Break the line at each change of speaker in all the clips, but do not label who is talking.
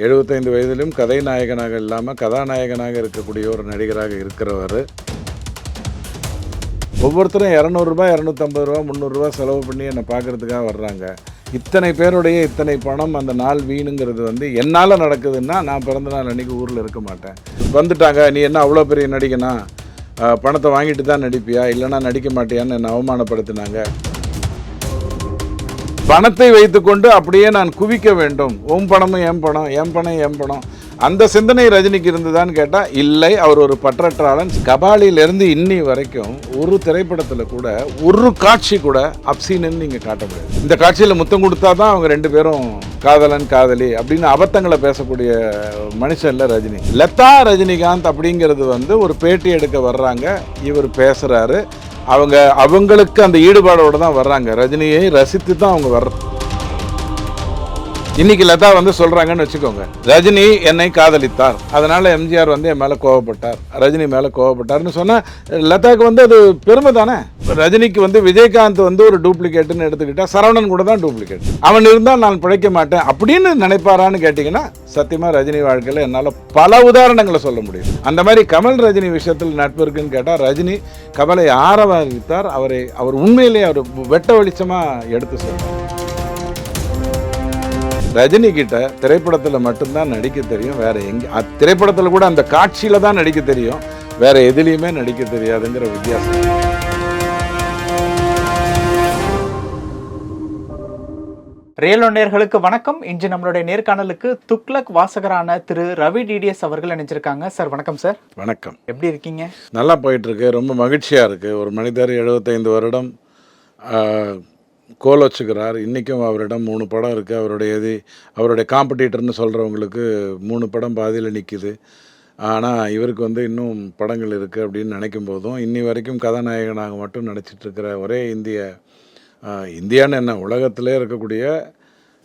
எழுபத்தைந்து வயதிலும் கதை நாயகனாக இல்லாமல் கதாநாயகனாக இருக்கக்கூடிய ஒரு நடிகராக இருக்கிறவர். ஒவ்வொருத்தரும் இரநூறுபா இரநூத்தம்பது ரூபா முந்நூறுரூவா செலவு பண்ணி என்னை பார்க்குறதுக்காக வர்றாங்க. இத்தனை பேருடைய இத்தனை பணம் அந்த நாள் வீணுங்கிறது வந்து என்னால் நடக்குதுன்னா நான் பிறந்த நாள் அன்றைக்கி ஊரில் இருக்க மாட்டேன். வந்துட்டாங்க நீ என்ன அவ்வளோ பெரிய நடிகனா? பணத்தை வாங்கிட்டு தான் நடிப்பியா? இல்லைன்னா நடிக்க மாட்டியான்னு என்னை அவமானப்படுத்தினாங்க. பணத்தை வைத்துக்கொண்டு அப்படியே நான் குவிக்க வேண்டும். உன் பணமும் என் பணம் என் பணம் என் பணம். அந்த சிந்தனை ரஜினிக்கு இருந்ததான்னு கேட்டால் இல்லை அவர் ஒரு பற்றற்றாளன். கபாலியிலேருந்து இன்னி வரைக்கும் ஒரு திரைப்படத்தில் கூட ஒரு காட்சி கூட அப்சீனுன்னு நீங்கள் காட்ட முடியாது. இந்த காட்சியில் முத்தம் கொடுத்தா தான் அவங்க ரெண்டு பேரும் காதலன் காதலி அப்படின்னு அபத்தங்களை பேசக்கூடிய மனுஷன் இல்லை ரஜினி. லதா ரஜினிகாந்த் அப்படிங்கிறது வந்து ஒரு பேட்டி எடுக்க வர்றாங்க. இவர் பேசுகிறாரு அவங்க அவங்களுக்கு அந்த ஈடுபாடோடு தான் வர்றாங்க. ரஜினியை ரசித்து தான் அவங்க வர்றாங்க இன்னைக்கு லதா வந்து சொல்றாங்கன்னு வச்சுக்கோங்க. ரஜினி என்னை காதலித்தார். அதனால எம்ஜிஆர் வந்து என் மேல கோவப்பட்டார். ரஜினி மேல கோவப்பட்டார்னு சொன்னா லதாக்கு வந்து அது பெருமை தானே? ரஜினிக்கு வந்து விஜயகாந்த் வந்து ஒரு டூப்ளிகேட்னு எடுத்துக்கிட்டா சரவணன் கூட தான் டூப்ளிகேட் அவன் இருந்தால் நான் பிழைக்க மாட்டேன் அப்படின்னு நினைப்பாரான்னு கேட்டிங்கன்னா சத்தியமா ரஜினி வாழ்க்கையில் என்னால் பல உதாரணங்களை சொல்ல முடியும். அந்த மாதிரி கமல் ரஜினி விஷயத்தில் நட்பு இருக்குன்னு கேட்டால் ரஜினி கமலை ஆரவாரித்தார். அவரை அவர் உண்மையிலேயே அவர் வெட்ட வெளிச்சமாக எடுத்து சொல்றார். ரஜினி கிட்ட திரைப்படத்தில் மட்டும்தான் நடிக்க தெரியும் வேற எங்க திரைப்படத்துல கூட அந்த காட்சியில தான் நடிக்க தெரியும் வேற எதுலேயுமே நடிக்க தெரியாதுங்கிற வித்தியாசம்.
ரியல் நேயர்களுக்கு வணக்கம். இன்று நம்மளுடைய நேர்காணலுக்கு துக்ளக் வாசகரான திரு ரவி டிடிஎஸ் அவர்கள் இணைஞ்சிருக்காங்க. சார் வணக்கம் சார்.
வணக்கம்.
எப்படி இருக்கீங்க?
நல்லா போயிட்டு இருக்கு. ரொம்ப மகிழ்ச்சியா இருக்கு. ஒரு மனிதர் 75 வருடம் கோல் வச்சுக்கிறார் இன்றைக்கும் அவரிடம் மூணு படம் இருக்குது அவருடைய இது அவருடைய காம்படிட்டர்னு சொல்கிறவங்களுக்கு மூணு படம் பாதியில் நிற்கிது ஆனால் இவருக்கு வந்து இன்னும் படங்கள் இருக்குது அப்படின்னு நினைக்கும் போதும் இன்னி வரைக்கும் கதாநாயகனாக மட்டும் நடிச்சிட்ருக்கிற ஒரே இந்திய இந்தியான்னு என்ன உலகத்திலே இருக்கக்கூடிய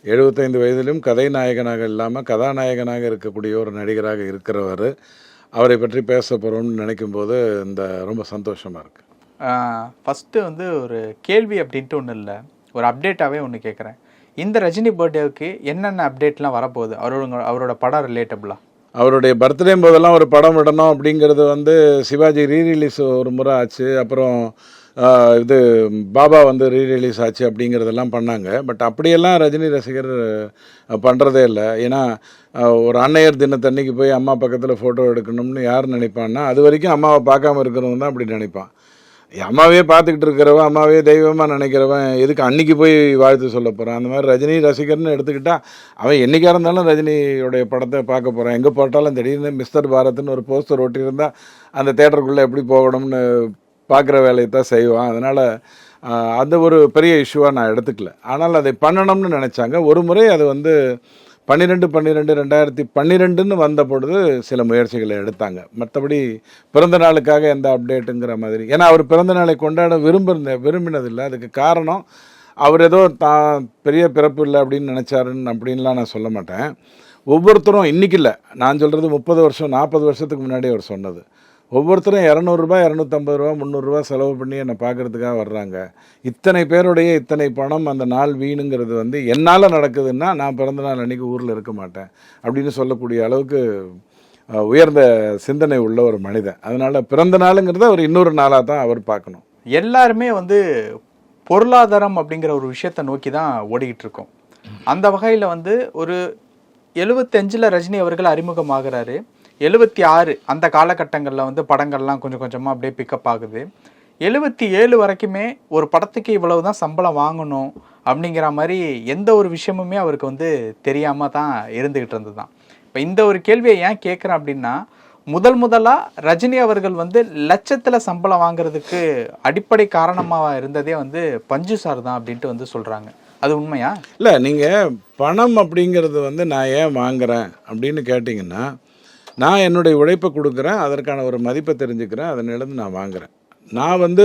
எழுபத்தைந்து வயதிலும் கதை நாயகனாக இல்லாமல் கதாநாயகனாக இருக்கக்கூடிய ஒரு நடிகராக இருக்கிறவர். அவரை பற்றி பேச போகிறோம்னு நினைக்கும் போது இந்த ரொம்ப சந்தோஷமாக இருக்குது
ஃபஸ்ட்டு வந்து ஒரு கேள்வி அப்படின்ட்டு ஒன்றும் இல்லை ஒரு அப்டேட்டாகவே ஒன்று கேட்குறேன் இந்த ரஜினி பர்த்டேவுக்கு என்னென்ன அப்டேட்லாம் வரப்போகுது? அவரோட அவரோட படம் ரிலேட்டபுளாக
அவருடைய பர்த்டே போதெல்லாம் ஒரு படம் விடணும் அப்படிங்கிறது வந்து சிவாஜி ரீ ரிலீஸ் ஒரு முறை ஆச்சு. அப்புறம் இது பாபா வந்து ரீ ரிலீஸ் ஆச்சு அப்படிங்கிறதெல்லாம் பண்ணாங்க. பட் அப்படியெல்லாம் ரஜினி ரசிகர் பண்ணுறதே இல்லை. ஏன்னா ஒரு அன்னையர் தினத்தன்னைக்கு போய் அம்மா பக்கத்தில் ஃபோட்டோ எடுக்கணும்னு யார் நினைப்பான்னா அது வரைக்கும் அம்மாவை பார்க்காம இருக்கிறவங்க தான் அப்படி நினைப்பான். அம்மாவே பார்த்துக்கிட்டு இருக்கிறவன் அம்மாவே தெய்வமாக நினைக்கிறவன் எதுக்கு அன்னைக்கு போய் வாழ்த்து சொல்ல போகிறான் அந்த மாதிரி ரஜினி ரசிகர்னு எடுத்துக்கிட்டா அவன் என்றைக்காக இருந்தாலும் ரஜினியோடைய படத்தை பார்க்க போகிறான் எங்கே போட்டாலும் திடீர்னு மிஸ்டர் பாரத்னு ஒரு போஸ்டர் ஒட்டியிருந்தால் அந்த தேட்டருக்குள்ளே எப்படி போகணும்னு பார்க்குற வேலையை தான் செய்வான். அதனால் அந்த ஒரு பெரிய இஷ்யூவாக நான் எடுத்துக்கல. ஆனால் அதை பண்ணணும்னு நினச்சாங்க. ஒரு முறை அது வந்து பன்னிரெண்டு பன்னிரெண்டு ரெண்டாயிரத்தி பன்னிரெண்டுன்னு வந்த பொழுது சில முயற்சிகளை எடுத்தாங்க. மற்றபடி பிறந்த நாளுக்காக எந்த அப்டேட்டுங்கிற மாதிரி. ஏன்னா அவர் பிறந்த நாளை கொண்டாட விரும்ப விரும்பினதில்லை. அதுக்கு காரணம் அவர் ஏதோ தான் பெரிய பிறப்பு இல்லை அப்படின்னு நினச்சாருன்னு அப்படின்லாம் நான் சொல்ல மாட்டேன். ஒவ்வொருத்தரும் இன்னைக்கு இல்லை. நான் சொல்கிறது முப்பது வருஷம் நாற்பது வருஷத்துக்கு முன்னாடி அவர் சொன்னது. ஒவ்வொருத்தரும் இரநூறுபா இரநூத்தம்பது ரூபா முந்நூறுரூவா செலவு பண்ணி என்னை பார்க்கறதுக்காக வர்றாங்க. இத்தனை பேருடைய இத்தனை பணம் அந்த நாள் வீணுங்கிறது வந்து என்னால் நடக்குதுன்னா நான் பிறந்த நாள் அன்றைக்கி ஊரில் இருக்க மாட்டேன் அப்படின்னு சொல்லக்கூடிய அளவுக்கு உயர்ந்த சிந்தனை உள்ள ஒரு மனிதன். அதனால் பிறந்த நாளுங்கிறத அவர் இன்னொரு நாளாக தான் அவர் பார்க்கணும்.
எல்லாருமே வந்து பொருளாதாரம் அப்படிங்கிற ஒரு விஷயத்தை நோக்கி தான் ஓடிக்கிட்டு இருக்கோம். அந்த வகையில் வந்து ஒரு எழுபத்தஞ்சில் ரஜினி அவர்கள் அறிமுகமாகிறாரு. எழுபத்தி ஆறு அந்த காலகட்டங்களில் வந்து படங்கள்லாம் கொஞ்சம் கொஞ்சமாக அப்படியே பிக்கப் ஆகுது. எழுபத்தி ஏழு வரைக்குமே ஒரு படத்துக்கு இவ்வளவு தான் சம்பளம் வாங்கணும் அப்படிங்கிற மாதிரி எந்த ஒரு விஷயமுமே அவருக்கு வந்து தெரியாமல் தான் இருந்துக்கிட்டு இருந்தது தான் இப்போ இந்த ஒரு கேள்வியை ஏன் கேட்குறேன் அப்படின்னா முதல் முதலாக ரஜினி அவர்கள் வந்து லட்சத்தில் சம்பளம் வாங்குறதுக்கு அடிப்படை காரணமாக இருந்ததே வந்து பஞ்சு சார் தான் அப்படின்ட்டு வந்து சொல்கிறாங்க அது உண்மையா?
இல்லை நீங்கள் பணம் அப்படிங்கிறது வந்து நான் ஏன் வாங்குறேன் அப்படின்னு கேட்டிங்கன்னா நான் என்னுடைய உழைப்பை கொடுக்குறேன் அதற்கான ஒரு மதிப்பை தெரிஞ்சுக்கிறேன் அதனிலிருந்து நான் வாங்குறேன். நான் வந்து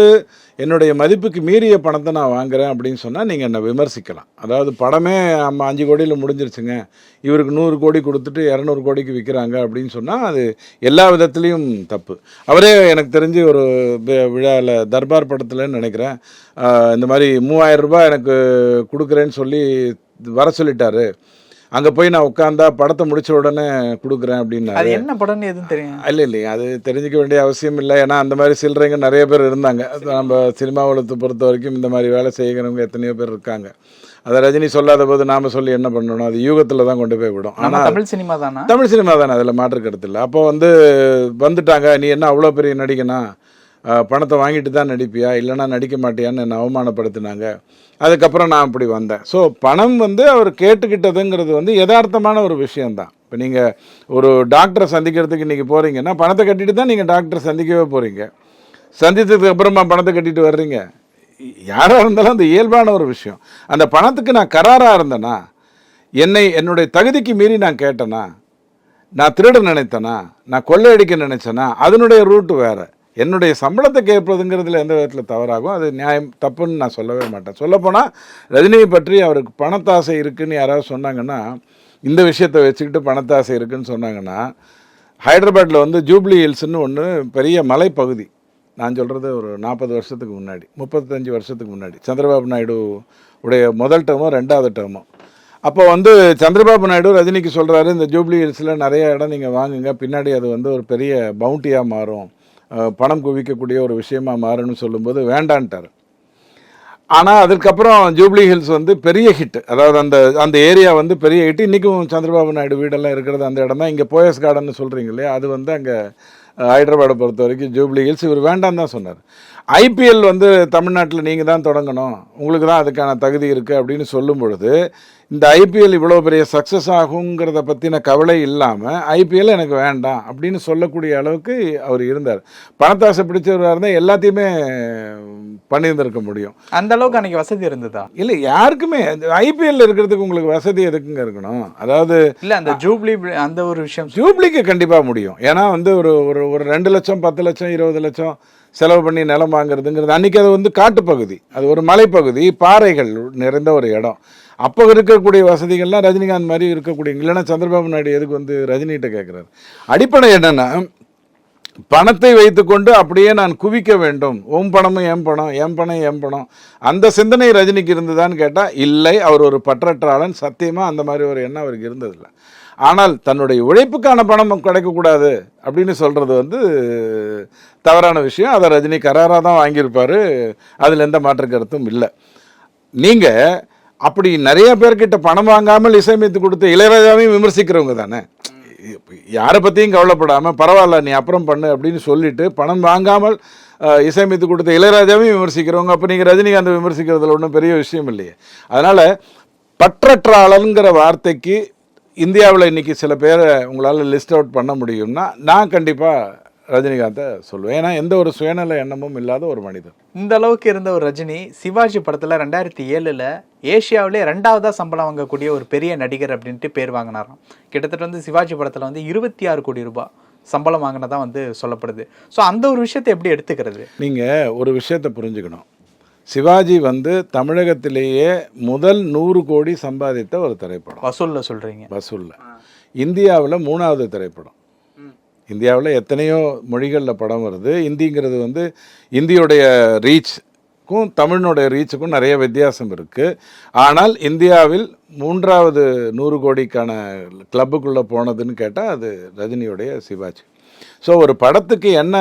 என்னுடைய மதிப்புக்கு மீறிய பணத்தை நான் வாங்குறேன் அப்படின்னு சொன்னால் நீங்கள் என்னை விமர்சிக்கலாம். அதாவது படமே நம்ம அஞ்சு கோடியில் முடிஞ்சிருச்சுங்க. இவருக்கு நூறு கோடி கொடுத்துட்டு இரநூறு கோடிக்கு விற்கிறாங்க அப்படின்னு சொன்னால் அது எல்லா விதத்துலேயும் தப்பு. அவரே எனக்கு தெரிஞ்சு ஒரு விழாவில் தர்பார் படத்தில் நினைக்கிறேன். இந்த மாதிரி மூவாயிரம் ரூபாய் எனக்கு கொடுக்குறேன்னு சொல்லி வர சொல்லிட்டாரு. அங்கே போய் நான் உட்காந்தா படத்தை முடிச்ச உடனே கொடுக்குறேன் அப்படின்னாரு.
அது என்ன படம்னு எதுவும் தெரியும்
இல்லை இல்லை அது தெரிஞ்சுக்க வேண்டிய அவசியம் இல்லை. ஏன்னா அந்த மாதிரி சில்லறைங்க நிறைய பேர் இருந்தாங்க. நம்ம சினிமா உலகத்தை பொறுத்த வரைக்கும் இந்த மாதிரி வேலை செய்கிறவங்க எத்தனையோ பேர் இருக்காங்க. அதை ரஜினி சொல்லாத போது நாம சொல்லி என்ன பண்ணணும் அது யூகத்தில் தான் கொண்டு போய் விடும். ஆனால்
தமிழ் சினிமா தானா?
தமிழ் சினிமா தானே அதில் மாற்று கருத்து இல்லை. அப்போ வந்து வந்துட்டாங்க. நீ என்ன அவ்வளோ பெரிய நடிகனா? பணத்தை வாங்கிட்டு தான் நடிப்பியா? இல்லைன்னா நடிக்க மாட்டியான்னு என்னை அவமானப்படுத்தினாங்க. அதுக்கப்புறம் நான் அப்படி வந்தேன். ஸோ பணம் வந்து அவர் கேட்டுக்கிட்டதுங்கிறது வந்து யதார்த்தமான ஒரு விஷயந்தான் இப்போ நீங்கள் ஒரு டாக்டரை சந்திக்கிறதுக்கு இன்றைக்கி போகிறீங்கன்னா பணத்தை கட்டிட்டு தான் நீங்கள் டாக்டரை சந்திக்கவே போகிறீங்க சந்தித்ததுக்கு அப்புறமா பணத்தை கட்டிட்டு வர்றீங்க. யாராக இருந்தாலும் அந்த இயல்பான ஒரு விஷயம். அந்த பணத்துக்கு நான் கராராக இருந்தேனா? என்னை என்னுடைய தகுதிக்கு மீறி நான் கேட்டேனா? நான் திருட நினைத்தேனா? நான் கொள்ளையடிக்க நினைச்சேனா? அதனுடைய ரூட்டு வேறு. என்னுடைய சம்பளத்தை கேட்பதுங்கிறதுல எந்த விதத்தில் தவறாகும்? அது நியாயம் தப்புன்னு நான் சொல்லவே மாட்டேன். சொல்லப்போனால் ரஜினியை பற்றி அவருக்கு பணத்தாசை இருக்குதுன்னு யாராவது சொன்னாங்கன்னா இந்த விஷயத்தை வச்சுக்கிட்டு பணத்தாசை இருக்குதுன்னு சொன்னாங்கன்னா ஹைதராபாத்தில் வந்து ஜூப்ளி ஹில்ஸ்னு ஒன்று பெரிய மலைப்பகுதி. நான் சொல்கிறது ஒரு நாற்பது வருஷத்துக்கு முன்னாடி முப்பத்தஞ்சு வருஷத்துக்கு முன்னாடி. சந்திரபாபு நாயுடு உடைய முதல் டேமோ ரெண்டாவது டேமோ அப்போ வந்து சந்திரபாபு நாயுடு ரஜினிக்கு சொல்கிறாரு இந்த ஜூப்ளி ஹில்ஸில் நிறைய இடம் நீங்கள் வாங்குங்க பின்னாடி அது வந்து ஒரு பெரிய பவுண்டியாக மாறும். பணம் குவிக்கக்கூடிய ஒரு விஷயமா மாறும்னு சொல்லும்போது வேண்டான்ட்டார். ஆனால் அதுக்கப்புறம் ஜூப்ளி ஹில்ஸ் வந்து பெரிய ஹிட் அதாவது அந்த அந்த ஏரியா வந்து பெரிய ஹிட் இன்றைக்கும் சந்திரபாபு நாயுடு வீடெல்லாம் இருக்கிறது அந்த இடம் தான் இங்கே போயஸ் கார்டன் சொல்கிறீங்க இல்லையா? அது வந்து அங்கே ஹைதராபாடை பொறுத்த வரைக்கும் ஜூப்ளி ஹில்ஸ் இவர் வேண்டாம் தான் சொன்னார். ஐபிஎல் வந்து தமிழ்நாட்டில் நீங்கள் தான் தொடங்கணும். உங்களுக்கு தான் அதுக்கான தகுதி இருக்குது அப்படின்னு சொல்லும் பொழுது இந்த ஐபிஎல் இவ்வளோ பெரிய சக்ஸஸ் ஆகுங்கிறத பற்றின கவலை இல்லாமல் ஐபிஎல் எனக்கு வேண்டாம் அப்படின்னு சொல்லக்கூடிய அளவுக்கு அவர் இருந்தார். பணத்தாசை பிடிச்சவராக இருந்தால் எல்லாத்தையுமே பண்ணியிருந்திருக்க முடியும்.
அந்த அளவுக்கு அன்னைக்கு வசதி இருந்ததா?
இல்லை யாருக்குமே. ஐபிஎல் இருக்கிறதுக்கு உங்களுக்கு வசதி எதுக்குங்க இருக்கணும்? அதாவது
இல்ல அந்த ஜூப்ளி அந்த ஒரு விஷயம்.
ஜூப்ளிக்கு கண்டிப்பாக முடியும். ஏன்னா வந்து ஒரு ஒரு ஒரு ரெண்டு லட்சம் பத்து லட்சம் இருபது லட்சம் செலவு பண்ணி நிலம் வாங்குறதுங்கிறது அன்றைக்கி அது வந்து காட்டுப்பகுதி. அது ஒரு மலைப்பகுதி பாறைகள் நிறைந்த ஒரு இடம். அப்போ இருக்கக்கூடிய வசதிகள்லாம் ரஜினிகாந்த் மாதிரி இருக்கக்கூடிய இல்லைன்னா சந்திரபாபு நாயுடு எதுக்கு வந்து ரஜினிகிட்ட கேட்குறாரு அடிப்படை என்னென்னா பணத்தை வைத்துக்கொண்டு அப்படியே நான் குவிக்க வேண்டும். உன் பணமும் என் பணம் என் பணம் என் பணம். அந்த சிந்தனை ரஜினிக்கு இருந்ததான்னு கேட்டால் இல்லை அவர் ஒரு பற்றற்றாளன் சத்தியமாக அந்த மாதிரி ஒரு எண்ணம் அவருக்கு இருந்ததில்லை. ஆனால் தன்னுடைய உழைப்புக்கான பணம் கிடைக்கக்கூடாது அப்படின்னு சொல்கிறது வந்து தவறான விஷயம். அதை ரஜினி கராராக தான் வாங்கியிருப்பார். அதில் எந்த மாற்று கருத்தும் இல்லை. நீங்கள் அப்படி நிறைய பேர்கிட்ட பணம் வாங்காமல் இசையமைத்து கொடுத்த இளையராஜாவையும் விமர்சிக்கிறவங்க தானே? யாரை பற்றியும் கவலைப்படாமல் பரவாயில்ல நீ அப்புறம் பண்ணு அப்படின்னு சொல்லிட்டு பணம் வாங்காமல் இசையமைத்து கொடுத்த இளையராஜாவையும் விமர்சிக்கிறவங்க. அப்போ நீங்கள் ரஜினிகாந்த் விமர்சிக்கிறதுல ஒன்றும் பெரிய விஷயம் இல்லையே. அதனால் பற்றற்றாளனுங்கிற வார்த்தைக்கு இந்தியாவில் இன்னைக்கு சில பேரை உங்களால் லிஸ்ட் அவுட் பண்ண முடியும்னா நான் கண்டிப்பாக ரஜினிகாந்தை சொல்லுவேன். ஏன்னா எந்த ஒரு சுயநல எண்ணமும் இல்லாத ஒரு மனிதன்
இந்த அளவுக்கு இருந்த ஒரு ரஜினி சிவாஜி படத்துல ரெண்டாயிரத்தி ஏழுல ஏசியாவிலே ரெண்டாவதா சம்பளம் வாங்கக்கூடிய ஒரு பெரிய நடிகர் அப்படின்ட்டு பேர் வாங்கினாராம். கிட்டத்தட்ட வந்து சிவாஜி படத்துல வந்து இருபத்தி ஆறு கோடி ரூபாய் சம்பளம் வாங்கினதா வந்து சொல்லப்படுது. ஸோ அந்த ஒரு விஷயத்தை எப்படி எடுத்துக்கிறது?
நீங்கள் ஒரு விஷயத்தை புரிஞ்சுக்கணும். சிவாஜி வந்து தமிழகத்திலேயே முதல் நூறு கோடி சம்பாதித்த ஒரு திரைப்படம்.
வசூல்ல சொல்றீங்க.
வசூலில். இந்தியாவில் மூணாவது திரைப்படம். இந்தியாவில் எத்தனையோ மொழிகளில் படம் வருது. இந்திங்கிறது வந்து இந்தியோடைய ரீச்சுக்கும் தமிழனுடைய ரீச்சுக்கும் நிறைய வித்தியாசம் இருக்குது ஆனால் இந்தியாவில் மூன்றாவது நூறு கோடிக்கான கிளப்புக்குள்ளே போனதுன்னு கேட்டால் அது ரஜினியுடைய சிவாஜி. ஸோ ஒரு படத்துக்கு என்ன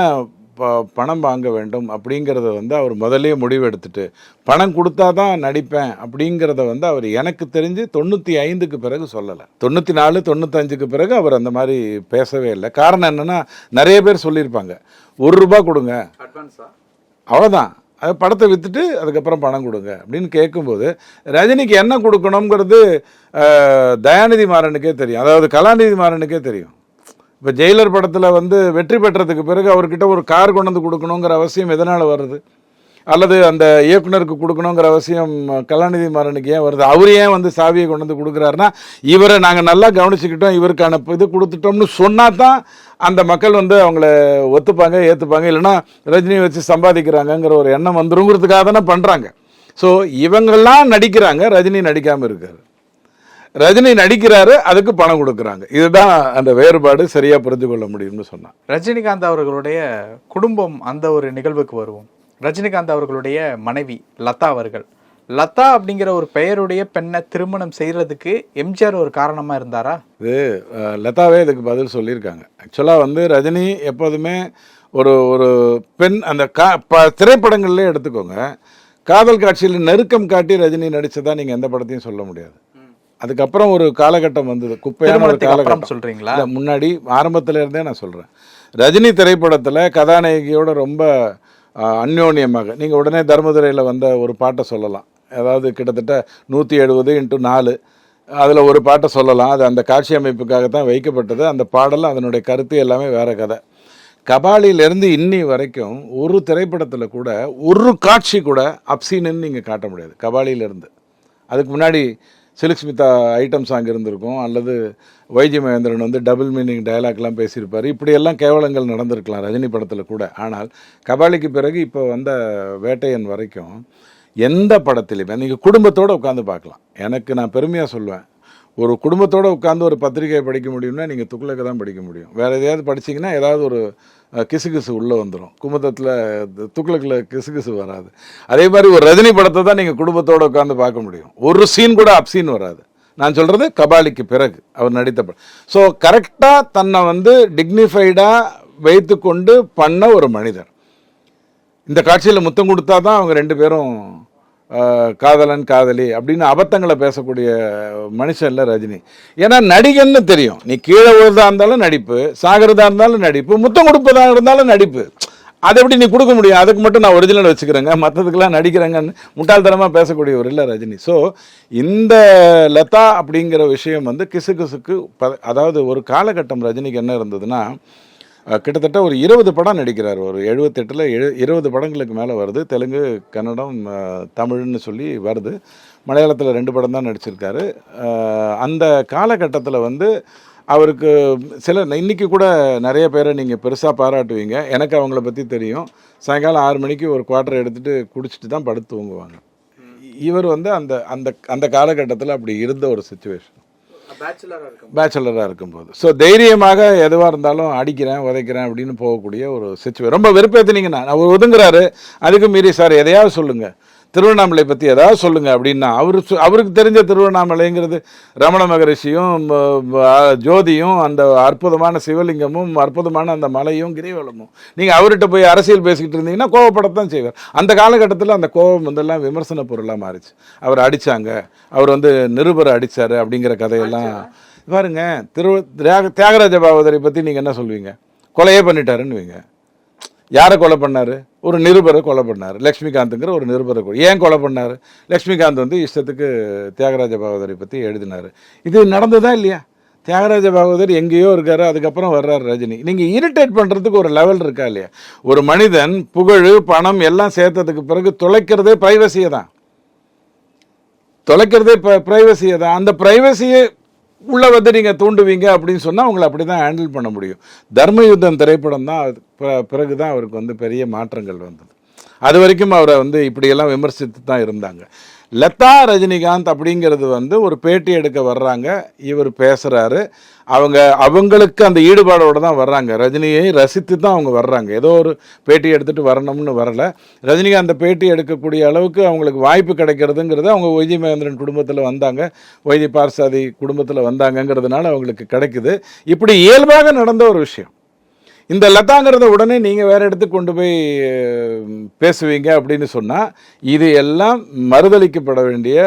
ப பணம் வாங்க வேண்டும் அப்படிங்கிறத வந்து அவர் முதல்லயே முடிவு எடுத்துட்டு பணம் கொடுத்தா தான் நடிப்பேன் அப்படிங்கிறத வந்து அவர் எனக்கு தெரிஞ்சு தொண்ணூற்றி ஐந்துக்கு பிறகு சொல்லலை. தொண்ணூற்றி நாலு தொண்ணூத்தஞ்சுக்கு பிறகு அவர் அந்த மாதிரி பேசவே இல்லை. காரணம் என்னென்னா நிறைய பேர் சொல்லியிருப்பாங்க ஒரு ரூபா கொடுங்க.
அட்வான்ஸா
அவ்வளோதான் அது படத்தை விற்றுட்டு அதுக்கப்புறம் பணம் கொடுங்க அப்படின்னு கேட்கும்போது ரஜினிக்கு என்ன கொடுக்கணுங்கிறது தயாநிதி மாறனுக்கே தெரியும். அதாவது கலாநிதி மாறனுக்கே தெரியும். இப்போ ஜெயிலர் படத்தில் வந்து வெற்றி பெற்றதுக்கு பிறகு அவர்கிட்ட ஒரு கார் கொண்டு வந்து கொடுக்கணுங்கிற அவசியம் எதனால் வருது? அல்லது அந்த இயக்குனருக்கு கொடுக்கணுங்கிற அவசியம் கலாநிதி மாறனுக்கு ஏன் வருது? அவர் ஏன் வந்து சாவியை கொண்டு வந்து கொடுக்குறாருன்னா இவரை நாங்கள் நல்லா கவனிச்சுக்கிட்டோம் இவருக்கான இது கொடுத்துட்டோம்னு சொன்னால் தான் அந்த மக்கள் வந்து அவங்கள ஒத்துப்பாங்க ஏற்றுப்பாங்க இல்லைன்னா ரஜினியை வச்சு சம்பாதிக்கிறாங்கங்கிற ஒரு எண்ணம் வந்துருங்கிறதுக்காக தானே பண்ணுறாங்க ஸோ இவங்கெல்லாம் நடிக்கிறாங்க ரஜினி நடிக்காமல் இருக்காரு. ரஜினி நடிக்கிறாரு அதுக்கு பணம் கொடுக்குறாங்க. இதுதான் அந்த வேறுபாடு சரியாக புரிஞ்சு கொள்ள முடியும்னு சொன்னான்.
ரஜினிகாந்த் அவர்களுடைய குடும்பம் அந்த ஒரு நிகழ்வுக்கு வருவோம். ரஜினிகாந்த் அவர்களுடைய மனைவி லதா அவர்கள். லதா அப்படிங்கிற ஒரு பெயருடைய பெண்ணை திருமணம் செய்யறதுக்கு எம்ஜிஆர் ஒரு காரணமா இருந்தாரா?
இது லதாவே இதுக்கு பதில் சொல்லியிருக்காங்க. ஆக்சுவலாக வந்து ரஜினி எப்போதுமே ஒரு ஒரு பெண் அந்த கா ப திரைப்படங்கள்லேயே எடுத்துக்கோங்க. காதல் காட்சியில் நெருக்கம் காட்டி ரஜினி நடிச்சதா நீங்கள் எந்த படத்தையும் சொல்ல முடியாது. அதுக்கப்புறம் ஒரு காலகட்டம் வந்தது. குப்பையான ஒரு காலகட்டம்.
சொல்றீங்களா?
இல்ல, முன்னாடி ஆரம்பத்துல இருந்தே நான் சொல்கிறேன் ரஜினி திரைப்படத்தில் கதாநாயகியோட ரொம்ப அந்யோன்யமாக நீங்கள் உடனே தர்மதுரையில் வந்த ஒரு பாட்டை சொல்லலாம். அதாவது கிட்டத்தட்ட நூற்றி எழுபது இன்ட்டு நாலு அதில் ஒரு பாட்டை சொல்லலாம். அது அந்த காட்சி அமைப்புக்காக தான் வைக்கப்பட்டது. அந்த பாடல் அதனுடைய கருத்து எல்லாமே வேற கதை. கபாலியிலேருந்து இன்னி வரைக்கும் ஒரு திரைப்படத்தில் கூட ஒரு காட்சி கூட அப்சீனுன்னு நீங்கள் காட்ட முடியாது. கபாலியிலேருந்து. அதுக்கு முன்னாடி சிலுக் ஸ்மிதா ஐட்டம் சாங் இருந்திருக்கும். அல்லது வைஜி மகேந்திரன் வந்து டபுள் மீனிங் டயலாக்லாம் பேசியிருப்பார். இப்படியெல்லாம் கேவலங்கள் நடந்திருக்கலாம் ரஜினி படத்தில் கூட. ஆனால் கபாலிக்கு பிறகு இப்போ வந்த வேட்டையன் வரைக்கும் எந்த படத்துலையுமே நீங்கள் குடும்பத்தோடு உட்காந்து பார்க்கலாம். எனக்கு நான் பெருமையாக சொல்லுவேன். ஒரு குடும்பத்தோடு உட்காந்து ஒரு பத்திரிகையை படிக்க முடியும்னா நீங்கள் துக்ளக்கு தான் படிக்க முடியும். வேறு எதையாவது படிச்சிங்கன்னா ஏதாவது ஒரு கிசுகிசு உள்ளே வந்துடும் குமுதத்தில் துக்ளக்கில் கிசுகிசு வராது. அதே மாதிரி ஒரு ரஜினி படத்தை தான் நீங்கள் குடும்பத்தோடு உட்காந்து பார்க்க முடியும். ஒரு சீன் கூட அப்சீன் வராது. நான் சொல்கிறது கபாலிக்கு பிறகு அவர் நடித்த படம். ஸோ கரெக்டாக தன்னை வந்து டிக்னிஃபைடாக வைத்துக்கொண்டு பண்ண ஒரு மனிதர். இந்த காட்சியில் முத்தம் கொடுத்தா தான் அவங்க ரெண்டு பேரும் காதலன் காதலி அப்படின்னு அபத்தங்களை பேசக்கூடிய மனுஷன் இல்லை ரஜினி. ஏன்னா நடிகன்னு தெரியும். நீ கீழே விழுதா இருந்தாலும் நடிப்பு சாகிறதா இருந்தாலும் நடிப்பு முத்தம் கொடுப்பதா இருந்தாலும் நடிப்பு. அதை எப்படி நீ கொடுக்க முடியும்? அதுக்கு மட்டும் நான் ஒரிஜினல் வச்சுக்கிறேங்க. மற்றதுக்கெல்லாம் நடிக்கிறேங்கன்னு முட்டாள்தனமாக பேசக்கூடியவர் இல்லை ரஜினி. ஸோ இந்த லதா அப்படிங்கிற விஷயம் வந்து கிசு கிசுக்கு ப அதாவது ஒரு காலகட்டம் ரஜினிக்கு என்ன இருந்ததுன்னா கிட்டத்தட்ட ஒரு இருபது படம் நடிக்கிறார். ஒரு எழுபத்தெட்டில் எழு இருபது படங்களுக்கு மேலே வருது. தெலுங்கு கன்னடம் தமிழ்னு சொல்லி வருது. மலையாளத்தில் ரெண்டு படம் தான் நடிச்சிருக்காரு. அந்த காலகட்டத்தில் வந்து அவருக்கு சில இன்னைக்கு கூட நிறைய பேரை நீங்கள் பெருசாக பாராட்டுவீங்க. எனக்கு அவங்கள பற்றி தெரியும். சாயங்காலம் ஆறு மணிக்கு ஒரு குவார்ட்டர் எடுத்துகிட்டு குடிச்சிட்டு தான் படுத்து தூங்குவாங்க. இவர் வந்து அந்த அந்த அந்த காலகட்டத்தில் அப்படி இருந்த ஒரு சுச்சுவேஷன் பேச்சுலராக இருக்கும்போது. ஸோ தைரியமாக எதுவாக இருந்தாலும் அடிக்கிறேன் உதைக்கிறேன் அப்படின்னு போகக்கூடிய ஒரு சுச்சுவேஷன் ரொம்ப வெறுப்பேற்றினீங்கன்னா அவர் ஒதுங்குறாரு. அதுக்கு மீறி சார் எதையாவது சொல்லுங்கள் திருவண்ணாமலை பற்றி ஏதாவது சொல்லுங்கள் அப்படின்னா அவரு அவருக்கு தெரிஞ்ச திருவண்ணாமலைங்கிறது ரமண மகரிஷியும் ஜோதியும் அந்த அற்புதமான சிவலிங்கமும் அற்புதமான அந்த மலையும் கிரிவலமும். நீங்கள் அவர்கிட்ட போய் அரசியல் பேசிக்கிட்டு இருந்தீங்கன்னா கோவப்படத்தான் செய்வார். அந்த காலகட்டத்தில் அந்த கோபம் வந்தெல்லாம் விமர்சன பொருளாக மாறிச்சு. அவர் அடிச்சாங்க. அவர் வந்து நிருபரை அடிச்சாரு அப்படிங்கிற கதையெல்லாம். பாருங்க திரு தியாக தியாகராஜ பாவதரை பற்றி நீங்கள் என்ன சொல்வீங்க? கொலையே பண்ணிட்டாருன்னு வைங்க. யாரை கொலை பண்ணார்? ஒரு நிருபரை கொலை பண்ணார். லக்ஷ்மிகாந்துங்கிற ஒரு நிருபரை கொலை ஏன் கொலை பண்ணார்? லக்ஷ்மிகாந்த் வந்து இஷ்டத்துக்கு தியாகராஜ பாகவதரை பற்றி எழுதினார். இது நடந்ததா இல்லையா? தியாகராஜ பாகவதர் எங்கேயோ இருக்காரு அதுக்கப்புறம் வர்றாரு ரஜினி. நீங்கள் இரிட்டேட் பண்ணுறதுக்கு ஒரு லெவல் இருக்கா இல்லையா? ஒரு மனிதன் புகழ் பணம் எல்லாம் சேர்த்ததுக்கு பிறகு தொலைக்கிறதே ப்ரைவசியை தான். தொலைக்கிறதே ப்ரைவசியை தான். அந்த ப்ரைவசியை உள்ளே வந்து நீங்கள் தூண்டுவீங்க அப்படின்னு சொன்னால் உங்களை அப்படி தான் ஹேண்டில் பண்ண முடியும். தர்ம யுத்தம் திரைப்படம் தான் பிறகு தான் அவருக்கு வந்து பெரிய மாற்றங்கள் வந்தது. அது வரைக்கும் அவரை வந்து இப்படியெல்லாம் விமர்சித்து தான் இருந்தாங்க. லதா ரஜினிகாந்த் அப்படிங்கிறது வந்து ஒரு பேட்டி எடுக்க வர்றாங்க. இவர் பேசுகிறாரு அவங்க அவங்களுக்கு அந்த ஈடுபாடோடு தான் வர்றாங்க. ரஜினியை ரசித்து தான் அவங்க வர்றாங்க. ஏதோ ஒரு பேட்டி எடுத்துகிட்டு வரணும்னு வரல. ரஜினிகாந்த் பேட்டி எடுக்கக்கூடிய அளவுக்கு அவங்களுக்கு வாய்ப்பு கிடைக்கிறதுங்கிறது அவங்க ஒய்ஜி மகேந்திரன் குடும்பத்தில் வந்தாங்க. ஒய்ஜி பார்சாதி குடும்பத்தில் வந்தாங்கங்கிறதுனால அவங்களுக்கு கிடைக்குது. இப்படி இயல்பாக நடந்த ஒரு விஷயம். இந்த லதாங்கிறத உடனே நீங்கள் வேற இடத்துக்கு கொண்டு போய் பேசுவீங்க அப்படின்னு சொன்னால் இது எல்லாம் மறுதளிக்கப்பட வேண்டிய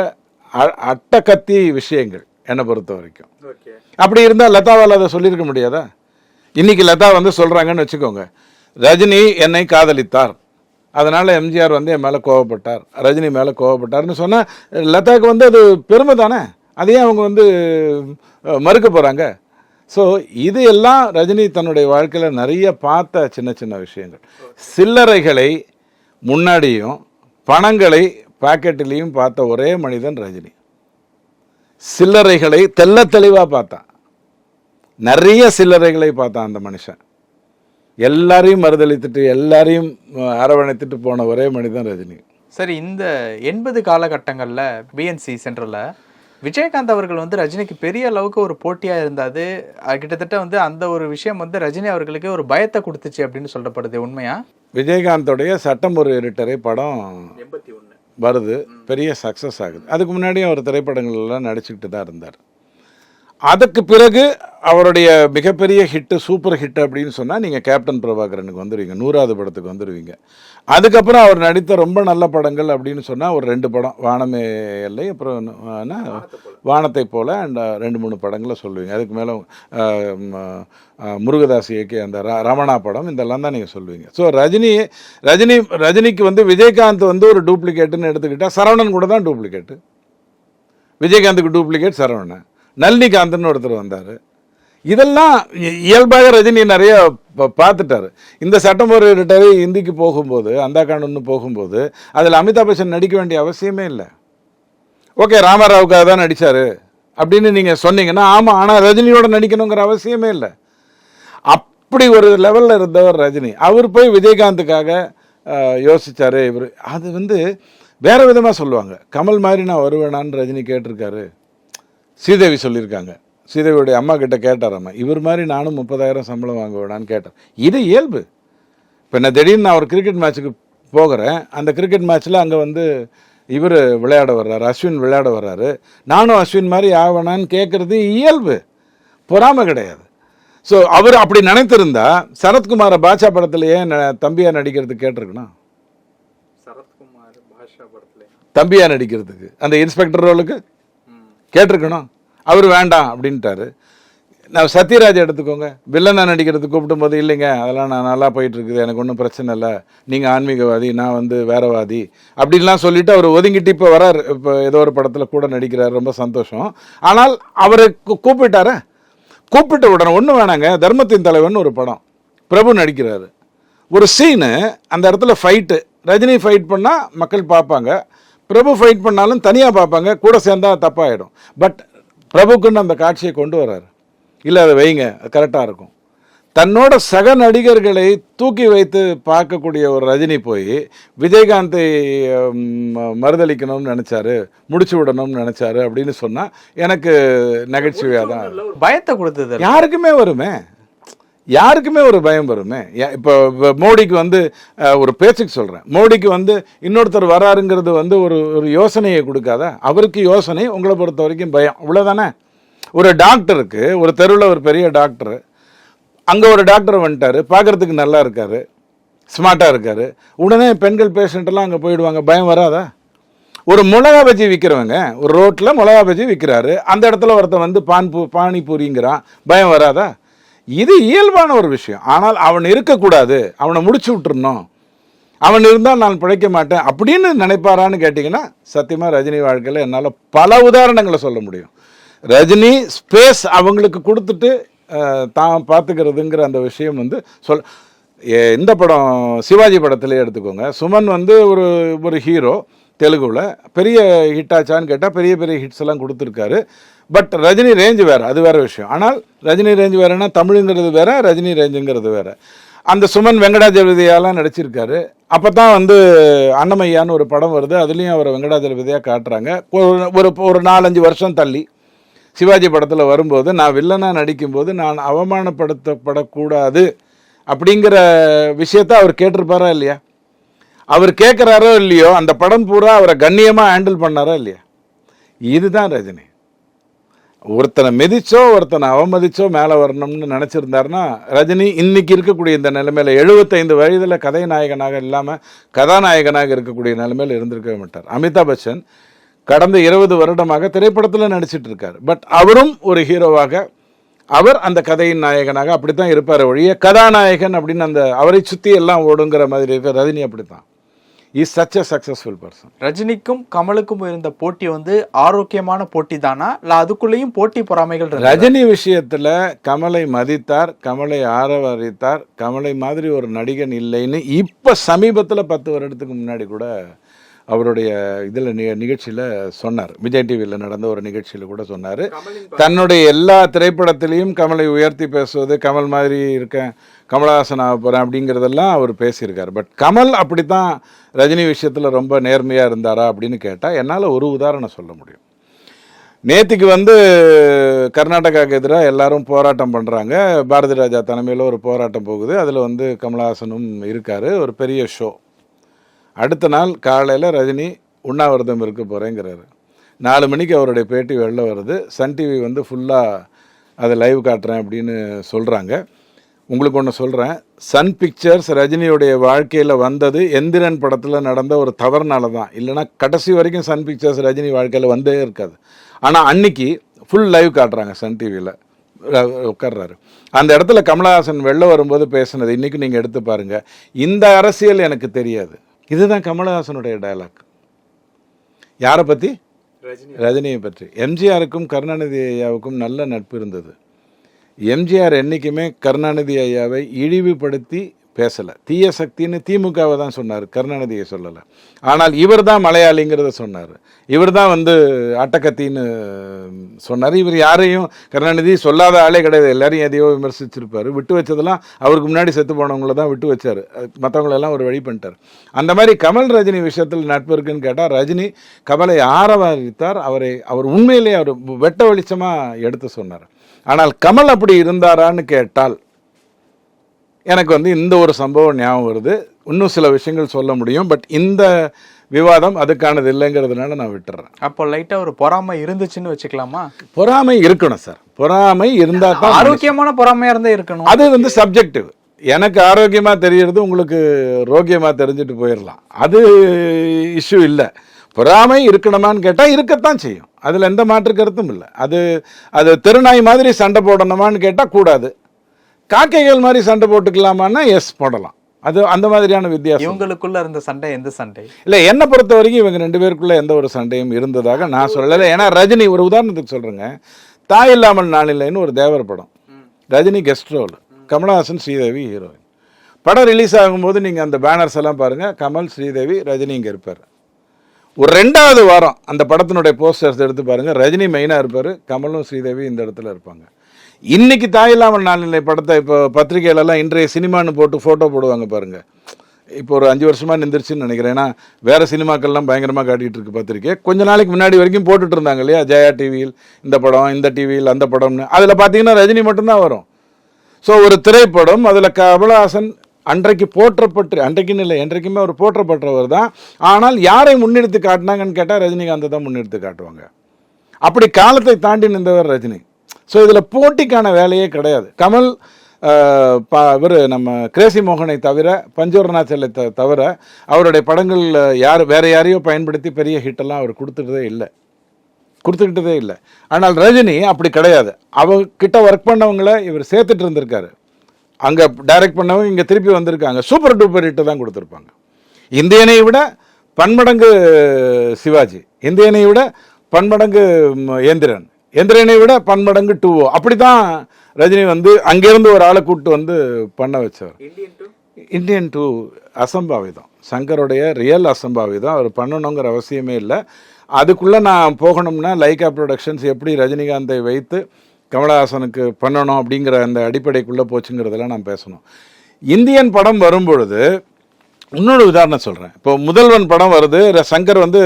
அ- அட்டகத்தி விஷயங்கள் என்னை பொறுத்த வரைக்கும். அப்படி இருந்தால் லதாவால் அதை சொல்லியிருக்க முடியாதா? இன்னைக்கு லதா வந்து சொல்கிறாங்கன்னு வச்சுக்கோங்க. ரஜினி என்னை காதலித்தார். அதனால் எம்ஜிஆர் வந்து என் மேலே கோவப்பட்டார். ரஜினி மேலே கோவப்பட்டார்னு சொன்னால் லதாவுக்கு வந்து அது பெருமை தானே? அதையே அவங்க வந்து மறுக்க போகிறாங்க ஸோ இது எல்லாம் ரஜினி தன்னுடைய வாழ்க்கையில் நிறைய பார்த்த சின்ன சின்ன விஷயங்கள். சில்லறைகளை முன்னாடியும் பணங்களை பாக்கெட்டிலையும் பார்த்த ஒரே மனிதன் ரஜினி. சில்லறைகளை தெள்ள தெளிவாக பார்த்தான். நிறைய சில்லறைகளை பார்த்தான் அந்த மனுஷன். எல்லாரையும் மறுதளித்துட்டு எல்லாரையும் அரவணைத்துட்டு போன ஒரே மனிதன் ரஜினி.
சரி இந்த எண்பது காலகட்டங்களில் பிஎன்சி சென்ட்ரலில் விஜயகாந்த் அவர்கள் வந்து ரஜினிக்கு பெரிய அளவுக்கு ஒரு போட்டியா இருந்தாது கிட்டத்தட்ட வந்து அந்த ஒரு விஷயம் வந்து ரஜினி அவர்களுக்கு ஒரு பயத்தை கொடுத்துச்சு அப்படின்னு சொல்லப்படுது. உண்மையா?
விஜயகாந்தோடைய சட்டம் ஒரு இருட்டரை படம்
எண்பத்தி ஒன்று
வருது. பெரிய சக்ஸஸ் ஆகுது. அதுக்கு முன்னாடியும் அவர் திரைப்படங்கள்லாம் நடிச்சுக்கிட்டு தான் இருந்தார். அதுக்கு பிறகு அவருடைய மிகப்பெரிய ஹிட்டு சூப்பர் ஹிட் அப்படின்னு சொன்னால் நீங்கள் கேப்டன் பிரபாகரனுக்கு வந்துடுவீங்க நூறாவது படத்துக்கு வந்துடுவீங்க அதுக்கப்புறம் அவர் நடித்த ரொம்ப நல்ல படங்கள் அப்படின்னு சொன்னால் ஒரு ரெண்டு படம் வானமே இல்லை அப்புறம் என்ன, வானத்தை போல் அண்ட் ரெண்டு மூணு படங்களை சொல்லுவீங்க. அதுக்கு மேலே முருகதாஸ் இயக்கிய அந்த ர- ரமணா படம் இதெல்லாம் தான் நீங்கள் சொல்லுவீங்க. ஸோ ரஜினி ரஜினி ரஜினிக்கு வந்து விஜயகாந்த் வந்து ஒரு டூப்ளிகேட்டுன்னு எடுத்துக்கிட்டால் சரவணன் கூட தான் டூப்ளிகேட்டு விஜயகாந்துக்கு டூப்ளிகேட் சரவணன். நளினிகாந்தன் ஒருத்தர் வந்தார். இதெல்லாம் இ- இயல்பாக ரஜினி நிறைய பார்த்துட்டார் பார்த்துட்டாரு. இந்த சட்டம் ஒரு இந்திக்கு ஹிந்திக்கு போகும்போது அந்த காணுன்னு போகும்போது அதில் அமிதாப் பச்சன் நடிக்க வேண்டிய அவசியமே இல்லை. ஓகே ராமராவுக்காக தான் நடித்தார் அப்படின்னு நீங்கள் சொன்னீங்கன்னா ஆமாம் ஆனால் ரஜினியோட நடிக்கணுங்கிற அவசியமே இல்லை. அப்படி ஒரு லெவலில் இருந்தவர் ரஜினி. அவர் போய் விஜயகாந்துக்காக யோசித்தார் இவர். அது வந்து வேறு விதமாக சொல்லுவாங்க. கமல் மாதிரி நான் வருவேனான்னு ரஜினி கேட்டிருக்காரு. ஸ்ரீதேவி சொல்லியிருக்காங்க. ஸ்ரீதேவியுடைய அம்மா கிட்ட கேட்டாராம்மா இவர் மாதிரி நானும் முப்பதாயிரம் சம்பளம் வாங்க வேணான்னு கேட்டார். இது இயல்பு. இப்போ நான் திடீர்னு நான் ஒரு கிரிக்கெட் மேட்ச்சுக்கு போகிறேன். அந்த கிரிக்கெட் மேட்ச்சில் அங்கே வந்து இவர் விளையாட வர்றாரு அஸ்வின் விளையாட வர்றாரு. நானும் அஸ்வின் மாதிரி ஆவேனான்னு கேட்குறது இயல்பு. பொறாமை கிடையாது. ஸோ அவர் அப்படி நினைத்திருந்தா சரத்குமாரை பாட்சா படத்துலையே ந- தம்பியா நடிக்கிறதுக்கு கேட்டிருக்கணும்
சரத்குமார் பாஷா படத்துல
தம்பியா நடிக்கிறதுக்கு. அந்த இன்ஸ்பெக்டர் ரோலுக்கு? கேட்டிருக்கணும். அவர் வேண்டாம் அப்படின்ட்டாரு. நான் சத்யராஜ் எடுத்துக்கோங்க. வில்லனா நடிக்கிறதுக்கு கூப்பிடும் போது இல்லைங்க அதெல்லாம் நான் நல்லா போயிட்டுருக்குது. எனக்கு ஒன்றும் பிரச்சனை இல்லை. நீங்கள் ஆன்மீகவாதி நான் வந்து வேறவாதி. அப்படின்லாம் சொல்லிட்டு அவர் ஒதுங்கிட்டு இப்போ வரார். இப்போ ஏதோ ஒரு படத்தில் கூட நடிக்கிறார். ரொம்ப சந்தோஷம். ஆனால் அவரை கூ- கூப்பிட்ட உடனே ஒன்று வேணாங்க. தர்மத்தின் தலைவன் ஒரு படம். பிரபு நடிக்கிறாரு. ஒரு சீனு அந்த இடத்துல ஃபைட்டு ரஜினி ஃபைட் பண்ணால் மக்கள் பார்ப்பாங்க. பிரபு ஃபைட் பண்ணாலும் தனியாக பார்ப்பாங்க. கூட சேர்ந்தா தப்பாயிடும். பட் பிரபுக்குன்னு அந்த காட்சியை கொண்டு வராரு. இல்லை அதை வைங்க. கரெக்டாக இருக்கும். தன்னோட சக நடிகர்களை தூக்கி வைத்து பார்க்கக்கூடிய ஒரு ரஜினி போய் விஜயகாந்தை மறுதளிக்கணும்னு நினச்சாரு முடிச்சு விடணும்னு நினச்சாரு அப்படின்னு சொன்னால் எனக்கு நகைச்சுவையாக தான்.
பயத்தை கொடுத்தது
யாருக்குமே வருமே. யாருக்குமே ஒரு பயம் வருமே? இப்போ மோடிக்கு வந்து ஒரு பேச்சுக்கு சொல்கிறேன் மோடிக்கு வந்து இன்னொருத்தர் வராருங்கிறது வந்து ஒரு ஒரு யோசனையை கொடுக்காதா? அவருக்கு யோசனை உங்களை பொறுத்த வரைக்கும் பயம். இவ்வளோதானே ஒரு டாக்டருக்கு ஒரு தெருவில் ஒரு பெரிய டாக்டர் அங்கே ஒரு டாக்டர் வந்துட்டாரு பார்க்கறதுக்கு நல்லா இருக்கார் ஸ்மார்ட்டாக இருக்கார். உடனே பெண்கள் பேஷண்ட்டெல்லாம் அங்கே போயிடுவாங்க. பயம் வராதா? ஒரு மிளகா பஜ்ஜி விற்கிறவங்க ஒரு ரோட்டில் மிளகா பஜ்ஜி விற்கிறாரு அந்த இடத்துல ஒருத்தன் வந்து பான் பூ பானிபூரிங்கிறான். பயம் வராதா? இது இயல்பான ஒரு விஷயம். ஆனால் அவன் இருக்கக்கூடாது. அவனை முடிச்சு விட்டுருணும் அவன் இருந்தால் நான் பிழைக்க மாட்டேன் அப்படின்னு நினைப்பாரான்னு கேட்டிங்கன்னா சத்தியமாக ரஜினி வாழ்க்கையில் என்னால் பல உதாரணங்களை சொல்ல முடியும். ரஜினி ஸ்பேஸ் அவங்களுக்கு கொடுத்துட்டு தான் பார்த்துக்கிறதுங்கிற அந்த விஷயம் வந்து சொல் எ- இந்த படம் சிவாஜி படத்திலே எடுத்துக்கோங்க. சுமன் வந்து ஒரு ஒரு ஹீரோ தெலுங்குல. பெரிய ஹிட் ஆச்சான்னு கேட்டால் பெரிய பெரிய ஹிட்ஸ் எல்லாம் கொடுத்துருக்காரு. பட் ரஜினி ரேஞ்ச் வேறு அது வேற விஷயம். ஆனால் ரஜினி ரேஞ்ச் வேறுனா தமிழுங்கிறது வேறு ரஜினி ரேஞ்சுங்கிறது வேறு. அந்த சுமன் வெங்கடாஜலபதியாலாம் நடிச்சிருக்காரு. அப்போ தான் வந்து அன்னமையான்னு ஒரு படம் வருது. அதுலேயும் அவர் வெங்கடாஜலபதியாக காட்டுறாங்க. ஒரு ஒரு ஒரு நாலஞ்சு வருஷம் தள்ளி சிவாஜி படத்தில் வரும்போது நான் வில்லனாக நடிக்கும்போது நான் அவமானப்படுத்தப்படக்கூடாது அப்படிங்கிற விஷயத்த அவர் கேட்டிருப்பாரா இல்லையா? அவர் கேட்குறாரோ இல்லையோ அந்த படம் பூரா அவரை கண்ணியமாக ஹேண்டில் பண்ணாரா இல்லையா? இதுதான் ரஜினி. ஒருத்தனை மிதிச்சோ ஒருத்தனை அவமதிச்சோ மேலே வரணும்னு நினச்சிருந்தாருன்னா ரஜினி இன்னைக்கு இருக்கக்கூடிய இந்த நிலைமையில் எழுபத்தைந்து வயதில் கதைநாயகனாக இல்லாமல் கதாநாயகனாக இருக்கக்கூடிய நிலைமையில் இருந்திருக்கவே மாட்டார். அமிதாப் பச்சன் கடந்த இருபது வருடமாக திரைப்படத்தில் நடிச்சிட்டு இருக்கார். பட் அவரும் ஒரு ஹீரோவாக அவர் அந்த கதையின் நாயகனாக அப்படித்தான் இருப்பார் ஒழிய கதாநாயகன் அப்படின்னு அந்த அவரை சுற்றி எல்லாம் ஓடுங்கிற மாதிரி இருக்க ரஜினி அப்படித்தான். Is such a successful person
ரஜினிக்கும் கமலுக்கும் இருந்த போட்டி வந்து ஆரோக்கியமான போட்டி தானா இல்ல அதுக்குள்ளேயும் போட்டி பொறாமைகள்?
ரஜினி விஷயத்துல கமலை மதித்தார் கமலை ஆரவரித்தார் கமலை மாதிரி ஒரு நடிகன் இல்லைன்னு இப்ப சமீபத்துல பத்து வருடத்துக்கு முன்னாடி கூட அவருடைய இதில் நி நிகழ்ச்சியில் சொன்னார். விஜய் டிவியில் நடந்த ஒரு நிகழ்ச்சியில் கூட சொன்னார். தன்னுடைய எல்லா திரைப்படத்திலையும் கமலை உயர்த்தி பேசுவது கமல் மாதிரி இருக்கேன் கமலஹாசன் ஆக போகிறேன் அப்படிங்கிறதெல்லாம் அவர் பேசியிருக்கார். பட் கமல் அப்படித்தான் ரஜினி விஷயத்தில் ரொம்ப நேர்மையாக இருந்தாரா அப்படின்னு கேட்டால் என்னால் ஒரு உதாரணம் சொல்ல முடியும். நேத்திக்கு வந்து கர்நாடகாவுக்கு எதிராக எல்லாரும் போராட்டம் பண்ணுறாங்க பாரதி ராஜா தலைமையில் ஒரு போராட்டம் போகுது. அதில் வந்து கமலஹாசனும் இருக்கார். ஒரு பெரிய ஷோ அடுத்த நாள் காலையில் ரஜினி உண்ணாவிரதம் இருக்க போகிறேங்கிறாரு நாலு மணிக்கு அவருடைய பேட்டி வெளில வருது. சன் டிவி வந்து ஃபுல்லாக அதை லைவ் காட்டுறேன் அப்படின்னு சொல்கிறாங்க உங்களுக்கு ஒன்று சொல்கிறேன் சன் பிக்சர்ஸ் ரஜினியுடைய வாழ்க்கையில் வந்தது எந்திரன் படத்தில் நடந்த ஒரு தவறுனால தான். இல்லைனா கடைசி வரைக்கும் சன் பிக்சர்ஸ் ரஜினி வாழ்க்கையில் வந்தே இருக்காது. ஆனால் அன்னைக்கு ஃபுல் லைவ் காட்டுறாங்க சன் டிவியில் உட்கார்றாரு. அந்த இடத்துல கமலஹாசன் வெளில வரும்போது பேசுனது இன்றைக்கும் நீங்கள் எடுத்து பாருங்கள் இந்த அரசியல் எனக்கு தெரியாது. இதுதான் கமலஹாசனுடைய டயலாக் யாரை பற்றி ரஜினியை பற்றி. எம்ஜிஆருக்கும் கருணாநிதி ஐயாவுக்கும் நல்ல நட்பு இருந்தது. எம்ஜிஆர் என்றைக்குமே கருணாநிதி ஐயாவை இழிவுபடுத்தி பேசலை. தீய சக்தின்னு திமுகவை தான் சொன்னார் கருணாநிதியை சொல்லலை. ஆனால் இவர் தான் மலையாளிங்கிறத சொன்னார். இவர் தான் வந்து அட்டக்கத்தின்னு சொன்னார். இவர் யாரையும் கருணாநிதி சொல்லாத ஆளே கிடையாது. எல்லாரையும் எதையோ விமர்சிச்சிருப்பார். விட்டு வச்சதெல்லாம் அவருக்கு முன்னாடி செத்து போனவங்கள தான் விட்டு வச்சார். மற்றவங்களெல்லாம் ஒரு வழி பண்ணிட்டார். அந்த மாதிரி கமல் ரஜினி விஷயத்தில் நட்பு இருக்குன்னு கேட்டால் ரஜினி கமலை ஆரவாரித்தார். அவரை அவர் உண்மையிலேயே அவர் வெட்ட வெளிச்சமாக எடுத்து சொன்னார். ஆனால் கமல் அப்படி இருந்தாரான்னு கேட்டால் எனக்கு வந்து இந்த ஒரு சம்பவம் ஞாபகம் வருது. இன்னும் சில விஷயங்கள் சொல்ல முடியும். பட் இந்த விவாதம் அதுக்கானது இல்லைங்கிறதுனால நான் விட்டுறேன்.
அப்போ லைட்டா ஒரு பொறாமை இருந்துச்சுன்னு வச்சுக்கலாமா?
பொறாமை இருக்கணும் சார். பொறாமை இருந்தால் தான்
ஆரோக்கியமான பொறாமையா இருந்தா இருக்கணும்.
அது வந்து சப்ஜெக்டிவ் எனக்கு ஆரோக்கியமாக தெரியறது உங்களுக்கு ரோக்கியமாக தெரிஞ்சுட்டு போயிடலாம் அது இஷ்யூ இல்லை. பொறாமை இருக்கணுமான்னு கேட்டால் இருக்கத்தான் செய்யும். அதில் எந்த மாற்று கருத்தும் இல்லை. அது அது திருநாய் மாதிரி சண்டை போடணுமான்னு கேட்டால் கூடாது. காக்கைகள் மாதிரி சண்டை போட்டுக்கலாமான்னா எஸ் போடலாம். அது அந்த மாதிரியான வித்தியாசம்.
இவங்களுக்குள்ள இருந்த சண்டை எந்த சண்டை?
இல்லை என்னை பொறுத்த வரைக்கும் இவங்க ரெண்டு பேருக்குள்ள எந்த ஒரு சண்டையும் இருந்ததாக நான் சொல்லலை. ஏன்னா ரஜினி ஒரு உதாரணத்துக்கு சொல்கிறேங்க தாய் இல்லாமல் நாளில்லைன்னு ஒரு தேவர் படம். Rajini guest role Kamalahaasan Sridevi heroine படம் ரிலீஸ் ஆகும்போது நீங்கள் அந்த பேனர்ஸ் எல்லாம் பாருங்கள் கமல் ஸ்ரீதேவி ரஜினி இங்கே இருப்பார். ஒரு ரெண்டாவது வாரம் அந்த படத்தினுடைய போஸ்டர்ஸ் எடுத்து பாருங்கள் ரஜினி மெயினாக இருப்பார். கமலும் ஸ்ரீதேவி இந்த இடத்துல இருப்பாங்க. இன்னைக்கு தாயில்லாமல் நாளிலை படத்தை இப்போ பத்திரிகையிலலாம் இன்றைய சினிமான்னு போட்டு ஃபோட்டோ போடுவாங்க பாருங்கள் இப்போ ஒரு அஞ்சு வருஷமாக நிந்திருச்சுன்னு நினைக்கிறேன். ஏன்னா வேறு சினிமாக்கள்லாம் பயங்கரமாக காட்டிகிட்டு இருக்கு பத்திரிக்கை கொஞ்ச நாளைக்கு முன்னாடி வரைக்கும் போட்டுட்டு இருந்தாங்க இல்லையா? ஜெயா டிவியில் இந்த படம் இந்த டிவியில் அந்த படம்னு. அதில் பார்த்தீங்கன்னா ரஜினி மட்டும்தான் வரும். ஸோ ஒரு திரைப்படம் அதில் கமலஹாசன் அன்றைக்கு போற்றப்பட்டு அன்றைக்குன்னு இல்லை என்றைக்குமே அவர் போற்றப்பட்டவர் தான். ஆனால் யாரை முன்னெடுத்து காட்டினாங்கன்னு கேட்டால் ரஜினிகாந்தை தான் முன்னெடுத்து காட்டுவாங்க. அப்படி காலத்தை தாண்டி நின்றவர் ரஜினி. ஸோ இதில் போட்டிக்கான வேலையே கிடையாது. கமல் இவர் நம்ம கிரேசி மோகனை தவிர பஞ்சவரநாச்சலை த தவிர அவருடைய படங்கள் யார் வேறு யாரையோ பயன்படுத்தி பெரிய ஹிட்டெல்லாம் அவர் கொடுத்துட்டதே இல்லை. கொடுத்துக்கிட்டதே இல்லை. ஆனால் ரஜினி அப்படி கிடையாது. அவகிட்ட ஒர்க் பண்ணவங்கள இவர் சேர்த்துட்டு இருந்திருக்காரு. அங்கே டைரக்ட் பண்ணவங்க இங்கே திருப்பி வந்திருக்காங்க. சூப்பர் டூப்பர் ஹிட்டு தான் கொடுத்துருப்பாங்க. இந்தியனை விட பன்மடங்கு சிவாஜி. இந்தியனை விட பன்மடங்கு ஏந்திரன் எந்திரனை விட பன்மடங்கு டூவோ அப்படி தான் ரஜினி வந்து அங்கேருந்து ஒரு ஆளை கூப்பிட்டு வந்து பண்ண வச்சவர் இந்தியன் டூ அசம்பாவிதம் சங்கருடைய ரியல் அசம்பாவிதம் அவர் பண்ணணுங்கிற அவசியமே இல்லை. அதுக்குள்ளே நான் போகணும்னா லைகா ப்ரொடக்ஷன்ஸ் எப்படி ரஜினிகாந்தை வைத்து கமலஹாசனுக்கு பண்ணணும் அப்படிங்கிற அந்த அடிப்படைக்குள்ளே போச்சுங்கிறதெல்லாம் நான் பேசணும். இந்தியன் படம் வரும்பொழுது இன்னொரு உதாரணம் சொல்கிறேன் இப்போ முதல்வன் படம் வருது. ர- சங்கர் வந்து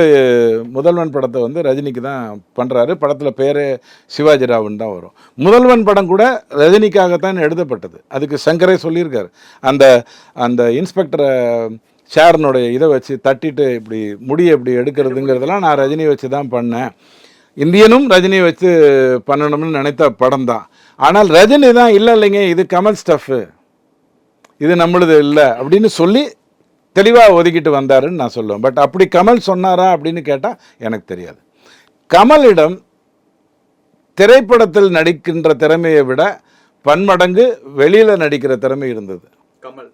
முதல்வன் படத்தை வந்து ரஜினிக்கு தான் பண்ணுறாரு படத்தில் பேர் சிவாஜி ராவன் தான் வரும். முதல்வன் படம் கூட ரஜினிக்காகத்தான் எழுதப்பட்டது. அதுக்கு சங்கரே சொல்லியிருக்காரு. அந்த அந்த இன்ஸ்பெக்டரை சேரனுடைய இதை வச்சு தட்டிட்டு இப்படி முடியை இப்படி எடுக்கிறதுங்கிறதெல்லாம் நான் ரஜினி வச்சு தான் பண்ணேன். இந்தியனும் ரஜினியை வச்சு பண்ணணும்னு நினைத்த படம் தான். ஆனால் ரஜினி தான் இல்லை இல்லைங்க இது கமல் ஸ்டஃப்பு இது நம்மளுது இல்லை. அப்படின்னு சொல்லி தெளிவாக ஒதுக்கிட்டு வந்தாருன்னு நான் சொல்லுவேன். பட் அப்படி கமல் சொன்னாரா அப்படின்னு கேட்டால் எனக்கு தெரியாது. கமலிடம் திரைப்படத்தில் நடிக்கின்ற திறமையை விட பன்மடங்கு வெளியில் நடிக்கிற திறமை இருந்தது.
கமல்.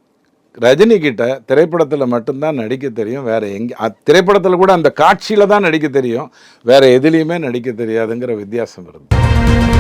ரஜினி கிட்ட திரைப்படத்தில் மட்டும்தான் நடிக்க தெரியும். வேற எங்கே திரைப்படத்தில் கூட அந்த காட்சியில் தான் நடிக்க தெரியும். வேற எதுலேயுமே நடிக்க தெரியாதுங்கிற வித்தியாசம் இருந்தது.